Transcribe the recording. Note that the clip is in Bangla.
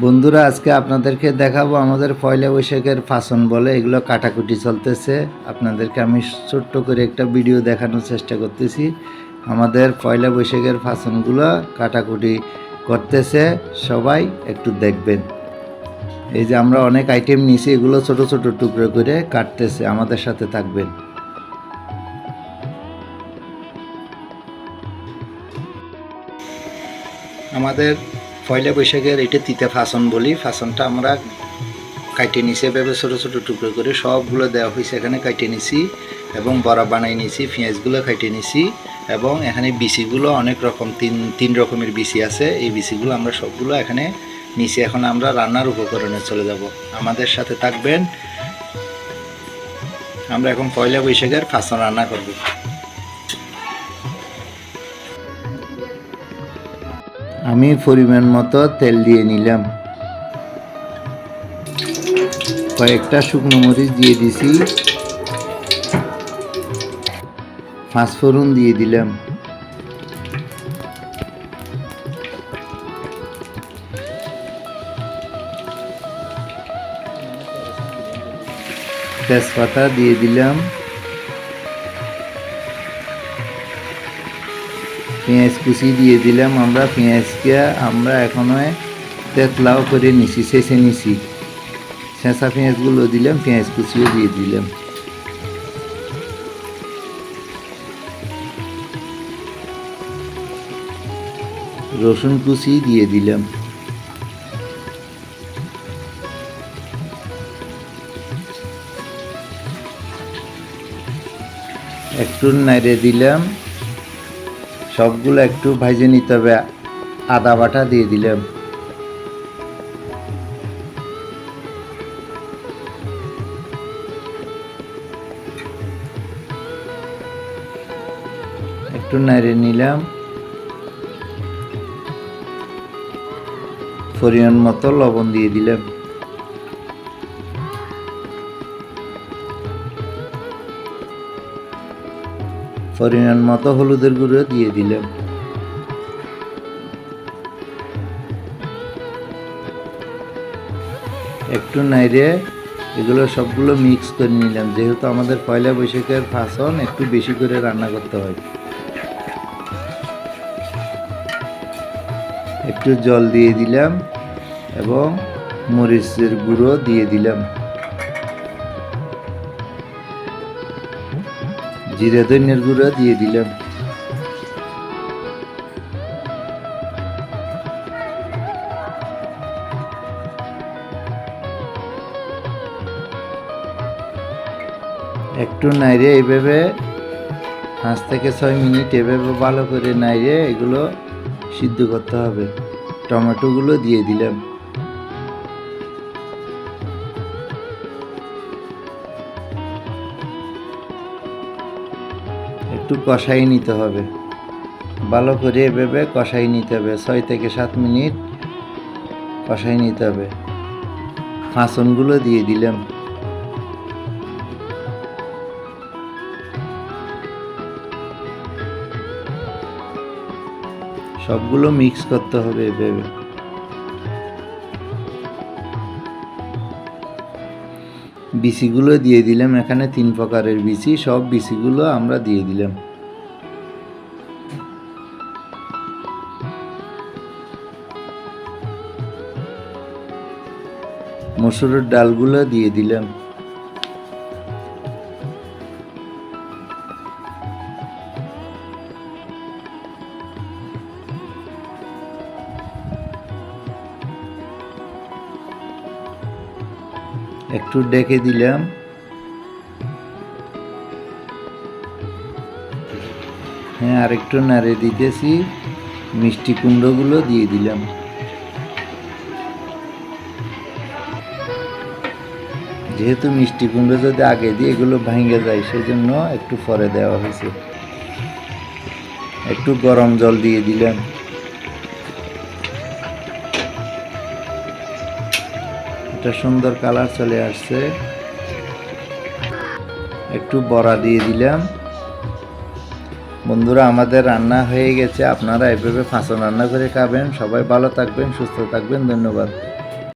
বন্ধুরা, আজকে আপনাদেরকে দেখাবো আমাদের পয়লা বৈশাখের ফাসন বলে। এগুলো কাটাকুটি চলতেছে। আপনাদেরকে আমি ছোট্ট করে একটা ভিডিও দেখানোর চেষ্টা করতেছি। আমাদের পয়লা বৈশাখের ফাসনগুলো কাটাকুটি করতেছে। সবাই একটু দেখবেন। এই যে আমরা অনেক আইটেম নিয়েছি, এগুলো ছোট ছোট টুকরো করে কাটতেছে। আমাদের সাথে থাকবেন। আমাদের পয়লা বৈশাখের এটা তিতে ফাসন বলি, ফাসনটা আমরা কাইটে নিছি, এভাবে ছোটো ছোটো টুকরো করে সবগুলো দেওয়া হয়েছে। এখানে কাইটে নিছি এবং বড়া বানাই নিছি, পেঁয়াজগুলো কাইটে নিছি এবং এখানে বিসিগুলো অনেক রকম, তিন তিন রকমের বিসি আছে। এই বিসিগুলো আমরা সবগুলো এখানে নিছি। এখন আমরা রান্নার উপকরণে চলে যাব। আমাদের সাথে থাকবেন। আমরা এখন পয়লা বৈশাখের ফাসন রান্না করব। আমি পরিমাণ মতো তেল দিয়ে নিলাম। কয়েকটা শুকনো মরিচ দিয়ে দিছি। পাঁচফোড়ন দিয়ে দিলাম। তেজপাতা দিয়ে দিলাম। পেঁয়াজ কুচি দিয়ে দিলাম আমরা। পেঁয়াজকে আমরা এখনও তেতলাও করে নিছি, শেষে নিছি। শেষা পেঁয়াজগুলো দিলাম পেঁয়াজ কুচিও দিয়ে দিলাম। রসুন কুচি দিয়ে দিলাম। একটু নাড়ে দিলাম। সবগুলো একটু ভাজে নিতে হবে। আদা বাটা দিয়ে দিলাম। একটু নাড়ে নিলাম। পরিমাণ মতো লবণ দিয়ে দিলাম। পরিমাণ মতো হলুদের গুঁড়ো দিয়ে দিলাম একটু নাইরে এগুলো সবগুলো মিক্স করে নিলাম। যেহেতু আমাদের পয়লা বৈশাখের ফাসন, একটু বেশি করে রান্না করতে হয় একটু জল দিয়ে দিলাম এবং মরিচের গুঁড়ো দিয়ে দিলাম। জিরে ধনিয়ার গুঁড়ো দিয়ে দিলাম। একটু নাইরে এইভাবে পাঁচ থেকে ছয় মিনিট এভাবে ভালো করে নাইরে এগুলো সিদ্ধ করতে হবে। টমেটোগুলো দিয়ে দিলাম। একটু কষাই নিতে হবে। ভালো করে এভাবে কষাই নিতে হবে। ছয় থেকে সাত মিনিট কষাই নিতে হবে। ফাঁসনগুলো দিয়ে দিলাম। সবগুলো মিক্স করতে হবে এভাবে। বিচিগুলো দিয়ে দিলাম, এখানে তিন প্রকারের বিচি সব বিচিগুলো আমরা দিয়ে দিলাম। মসুরের ডালগুলো দিয়ে দিলাম। একটু ডেকে দিলাম। হ্যাঁ আরেকটু নাড়ে দিতেছি। মিষ্টি কুমড়োগুলো দিয়ে দিলাম। যেহেতু মিষ্টি কুমড়ো যদি আগে দিয়ে এগুলো ভাঙে যায় সেই জন্য একটু পরে দেওয়া হয়েছে। একটু গরম জল দিয়ে দিলাম। একটা সুন্দর কালার চলে আসছে। একটু বড়া দিয়ে দিলাম। বন্ধুরা, আমাদের রান্না হয়ে গেছে। আপনারা এভাবে ফাঁসন রান্না করে খাবেন। সবাই ভালো থাকবেন, সুস্থ থাকবেন। ধন্যবাদ।